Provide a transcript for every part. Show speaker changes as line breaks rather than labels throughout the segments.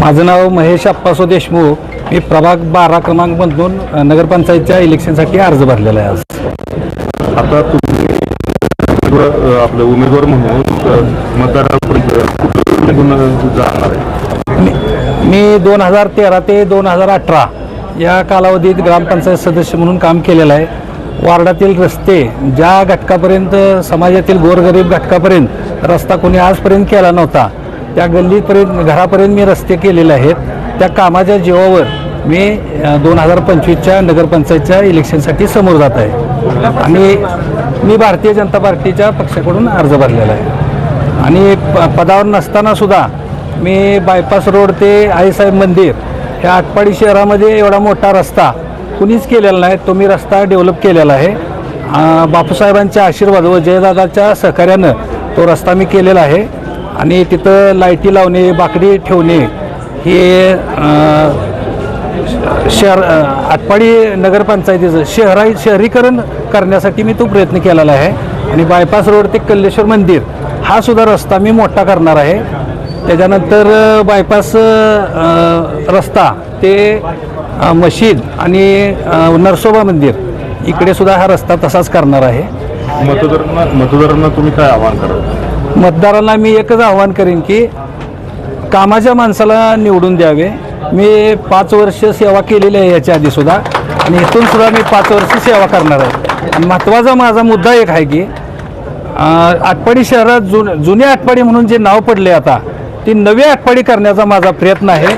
माझं नाव महेश अप्पासो देशमुख. मी प्रभाग बारा क्रमांकमधून नगरपंचायतच्या इलेक्शनसाठी अर्ज भरलेला आहे आज.
आता तुम्ही आपले उमेदवार म्हणून मतदारापर्यंत निघून जाणार आहे?
मी मी दोन हजार तेरा ते दोन हजार अठरा या कालावधीत ग्रामपंचायत सदस्य म्हणून काम केलेलं आहे. वार्डातील रस्ते ज्या घटकापर्यंत समाजातील गोरगरीब घटकापर्यंत रस्ता कोणी आजपर्यंत केला नव्हता त्या गल्लीपर्यंत घरापर्यंत मी रस्ते केलेले आहेत. त्या कामाच्या जीवावर मी दोन हजार पंचवीसच्या नगरपंचायतच्या इलेक्शनसाठी समोर जात आहे. आणि मी भारतीय जनता पार्टीच्या पक्षाकडून अर्ज भरलेला आहे. आणि प पदावर नसताना सुद्धा मी बायपास रोड ते आईसाहेब मंदिर ह्या आटपाडी शहरामध्ये एवढा मोठा रस्ता कुणीच केलेला नाही. तो मी रस्ता डेव्हलप केलेला आहे. बापूसाहेबांच्या आशीर्वाद व जयदादाच्या सहकार्यानं तो रस्ता मी केलेला आहे. आणि तिथं लायटी लावणे बाकडी ठेवणे हे शहर आटपाडी नगरपंचायतीचं शहरा शहरीकरण करण्यासाठी मी तो प्रयत्न केलेला आहे. आणि बायपास रोड ते कल्लेश्वर मंदिर हा सुद्धा रस्ता मी मोठा करणार आहे. त्याच्यानंतर बायपास रस्ता ते मशीद आणि नरसोबा मंदिर इकडे सुद्धा हा रस्ता तसाच करणार आहे.
मतदारांना मतदारांना तुम्ही काय आवाहन करा
मतदारांना मी एकच आव्हान करेन की कामाच्या माणसाला निवडून द्यावे. मी पाच वर्ष सेवा केलेली आहे याच्या आधीसुद्धा आणि इथून सुद्धा मी पाच वर्ष सेवा करणार आहे. आणि महत्त्वाचा माझा मुद्दा एक आहे की आटपाडी शहरात जुन जुने आटपाडी म्हणून जे नाव पडले आता ती नवी आटपाडी करण्याचा माझा प्रयत्न आहे.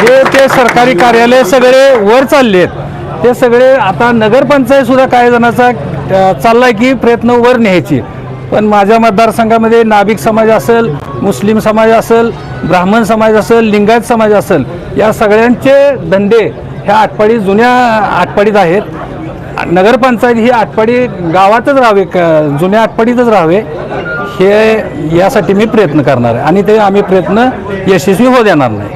जे ते सरकारी कार्यालय सगळे वर चालले आहेत ते सगळे आता नगरपंचायतसुद्धा काय काही जणांचा अ, चाललाय की प्रयत्न वर न्यायची. पण माझ्या मतदारसंघामध्ये नाभिक समाज असेल मुस्लिम समाज असेल ब्राह्मण समाज असेल लिंगायत समाज असेल या सगळ्यांचे धंदे ह्या आटपाडी जुन्या आटपाडीत आहेत. नगरपंचायत ही आटपाडी गावातच राहावे क- जुन्या आटपाडीतच राहावे हे यासाठी मी प्रयत्न करणार आहे. आणि ते आम्ही प्रयत्न यशस्वी होऊ देणार नाही.